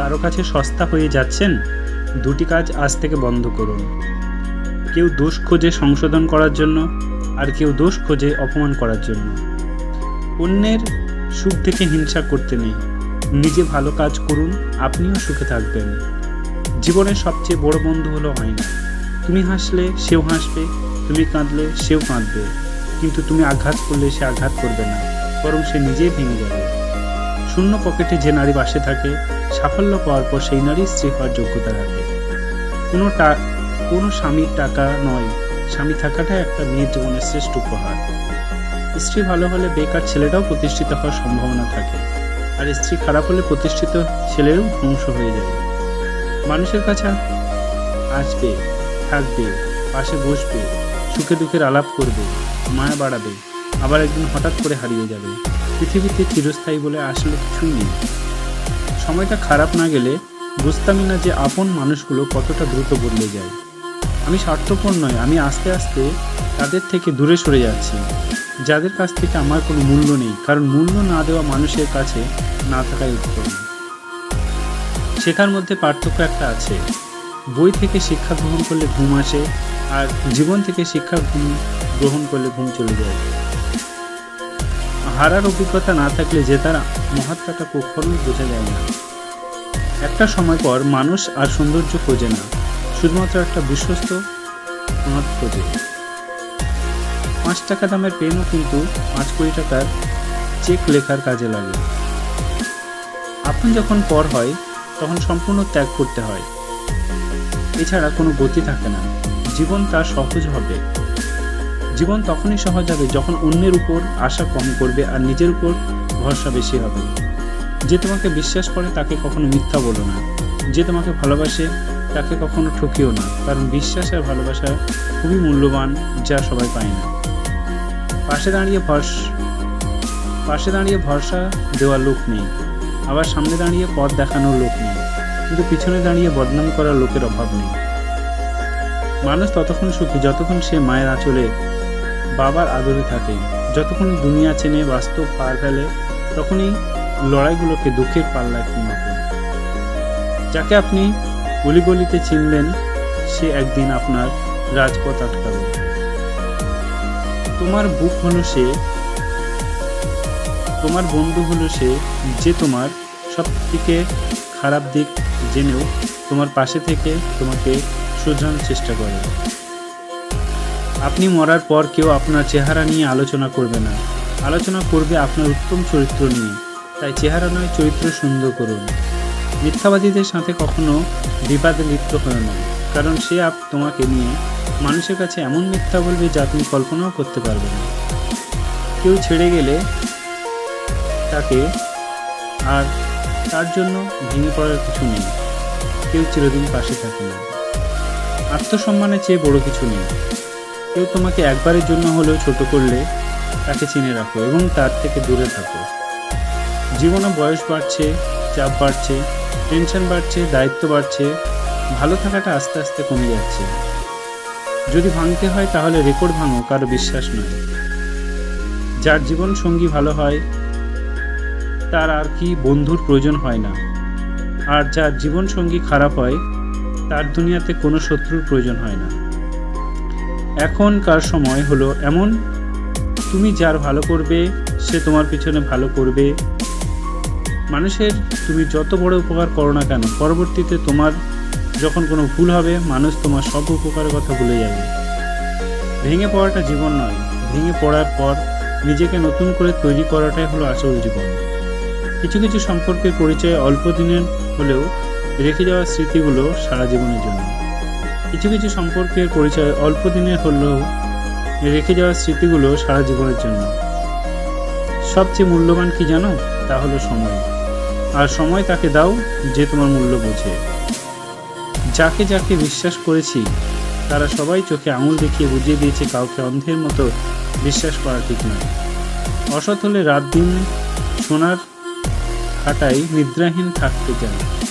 কারও কাছে সস্তা হয়ে যাচ্ছেন, দুটি কাজ আজ থেকে বন্ধ করুন। কেউ দোষ খোঁজে সংশোধন করার জন্য, আর কেউ দোষ খোঁজে অপমান করার জন্য। অন্যের সুখ থেকে হিংসা করতে নেই। নিজে ভালো কাজ করুন, আপনিও সুখে থাকবেন। জীবনের সবচেয়ে বড় বন্ধু হলো আয়না। তুমি হাসলে সেও হাসবে, তুমি কাঁদলে সেও কাঁদবে। কিন্তু তুমি আঘাত করলে সে আঘাত করবে না, বরং সে নিজেই ভেঙে যাবে। শূন্য পকেটে যে নারী বাসে থাকে, সাফল্য পাওয়ার পর সেই নারী স্ত্রী হওয়ার যোগ্যতা রাখে। কোনো টা, কোনো স্বামীর টাকা নয়, স্বামী থাকাটাই একটা মেয়ের জীবনের শ্রেষ্ঠ উপহার। স্ত্রী ভালো হলে বেকার ছেলেটাও প্রতিষ্ঠিত হওয়ার সম্ভাবনা থাকে, আর স্ত্রী খারাপ হলে প্রতিষ্ঠিত ছেলেরও ধ্বংস হয়ে যাবে মানুষের কাছে আসবে, থাকবে, পাশে বসবে, সুখে দুঃখের আলাপ করবে, মায়া বাড়াবে। আবার একদিন হঠাৎ করে হারিয়ে যাবে। পৃথিবীতে চিরস্থায়ী বলে আসলে কিছুই নেই। সময়টা খারাপ না গেলে বুঝতামই না যে আপন মানুষগুলো কতটা দ্রুত বদলে যায়। আমি স্বার্থপর নয় আমি আস্তে আস্তে তাদের থেকে দূরে সরে যাচ্ছি। যাদের কাছ থেকে আমার কোনো মূল্য নেই, কারণ মূল্য না দেওয়া মানুষের কাছে না থাকাই উত্তম। শেখার মধ্যে পার্থক্য একটা আছে। বই থেকে শিক্ষা গ্রহণ করলে ঘুম আসে, আর জীবন থেকে শিক্ষা গ্রহণ করলে ঘুম চলে যায়। হারার অভিজ্ঞতা না থাকলে যে তার মহাত্মাটা কখনোই বোঝা যায় না। একটা সময় পর মানুষ আর সৌন্দর্য খোঁজে না, শুধুমাত্র একটা বিশ্বস্ত খোঁজে পাঁচ টাকা দামের পেনও কিন্তু পাঁচ কোটি টাকার চেক লেখার কাজে লাগে। আপন যখন পর হয়, তখন সম্পূর্ণ ত্যাগ করতে হয়। এছাড়া কোনো গতি থাকে না। জীবন তার সহজ হবে। জীবন তখনই সহজ হবে যখন অন্যের উপর আশা কম করবে আর নিজের উপর ভরসা বেশি হবে। যে তোমাকে বিশ্বাস করে তাকে কখনো মিথ্যা বলো না। যে তোমাকে ভালোবাসে তাকে কখনো ঠকিও না। কারণ বিশ্বাস আর ভালোবাসা খুবই মূল্যবান, যা সবাই পায় না। পাশে দাঁড়িয়ে ভরস, পাশে দাঁড়িয়ে ভরসা দেওয়ার লোক নেই। আবার সামনে দাঁড়িয়ে পথ দেখানোর লোক নেই। কিন্তু পিছনে দাঁড়িয়ে বদনাম করার লোকের অভাব নেই। মানুষ ততক্ষণ সুখী যতক্ষণ সে মায়ের আঁচলে বাবার আদরে থাকে। যতক্ষণ দুনিয়া চেনে বাস্তব পার ফেলে, তখনই লড়াইগুলোকে দুঃখের পাল্লায় মাপে যাকে আপনি গলিগলিতে চিনলেন সে একদিন আপনার রাজপথ আটকাবে। তোমার বুক হলো সে, তোমার বন্ধু হলো সে, যে তোমার সব থেকে খারাপ দিক জেনেও তোমার পাশে থেকে তোমাকে শুধরানোর চেষ্টা করে। আপনি মরার পর কেউ আপনার চেহারা নিয়ে আলোচনা করবে না। আলোচনা করবে আপনার উত্তম চরিত্র নিয়ে। তাই চেহারা নয়, চরিত্র সুন্দর করুন। মিথ্যাবাদীদের সাথে কখনো বিবাদে লিপ্ত হয় না, কারণ সে আপ, তোমাকে নিয়ে মানুষের কাছে এমন মিথ্যা বলবে যা তুমি কল্পনাও করতে পারবে না। কেউ ছেড়ে গেলে তাকে আর তার জন্য ভেঙে পড়ার কিছু নেই। কেউ চিরদিন পাশে থাকে না। আত্মসম্মানের চেয়ে বড় কিছু নেই। কেউ তোমাকে একবারের জন্য হলেও ছোট করলে তাকে চিনে রাখো এবং তার থেকে দূরে থাকো। জীবনে বয়স বাড়ছে, চাপ বাড়ছে টেনশন বাড়ছে, দায়িত্ব বাড়ছে, ভালো থাকাটা আস্তে আস্তে কমে যাচ্ছে। যদি ভাঙতে হয় তাহলে রেকর্ড ভাঙো কারও বিশ্বাস নয়। যার জীবন সঙ্গী ভালো হয়, তার আর কি বন্ধুর প্রয়োজন হয় না। আর যার জীবন সঙ্গী খারাপ হয় তার দুনিয়াতে কোনো শত্রুর প্রয়োজন হয় না। এখনকার সময় হলো এমন, তুমি যার ভালো করবে, সে তোমার পিছনে ভালো করবে। মানুষের তুমি যত বড় উপকার করো না কেন, পরবর্তীতে তোমার যখন কোনো ভুল হবে, মানুষ তোমার সব উপকারের কথা ভুলে যাবে। ভেঙে পড়াটা জীবন নয়, ভেঙে পড়ার পর নিজেকে নতুন করে তৈরি করাটাই হলো আসল জীবন। কিছু কিছু সম্পর্কের পরিচয় অল্প দিনের হলেও রেখে যাওয়া স্মৃতিগুলো সারা জীবনের জন্য। কিছু কিছু সম্পর্কের পরিচয় অল্প দিনের হলেও রেখে যাওয়া স্মৃতিগুলো সারা জীবনের জন্য। সবচেয়ে মূল্যবান কি জানো? তা হলো সময়। আর সময় তাকে দাও? যে তোমার মূল্য বোঝে। যাকে যাকে বিশ্বাস করেছি, তারা সবাই চোখে আঙুল দেখিয়ে বুঝিয়ে দিয়েছে কাউকে অন্ধের মতো বিশ্বাস করা ঠিক নয়। অসৎ হলে রাত দিন সোনার খাটায় নিদ্রাহীন থাকতে চায়।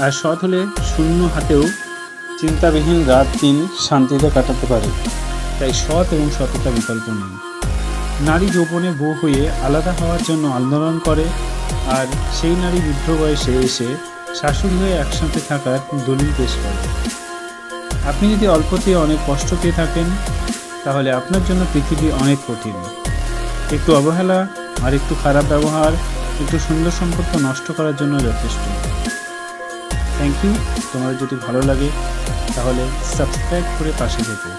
আর সৎ হলে শূন্য হাতেও চিন্তাবিহীন রাত, দিন শান্তিতে কাটাতে পারে। তাই সৎ এবং সততা বিকল্প নেই। নারী যৌবনে বউ হয়ে আলাদা হওয়ার জন্য আন্দোলন করে আর সেই নারী বৃদ্ধ বয়সে এসে শাশুড়ি হয়ে একসাথে থাকার দলিল পেশ করে। আপনি যদি অল্পতে অনেক কষ্ট পেয়ে থাকেন, তাহলে আপনার জন্য পৃথিবী অনেক কঠিন। একটু অবহেলা আর একটু খারাপ ব্যবহার, একটু সুন্দর সম্পর্ক নষ্ট করার জন্য যথেষ্ট। Thank you. তোমার যদি ভালো লাগে তাহলে সাবস্ক্রাইব করে পাশে থেকো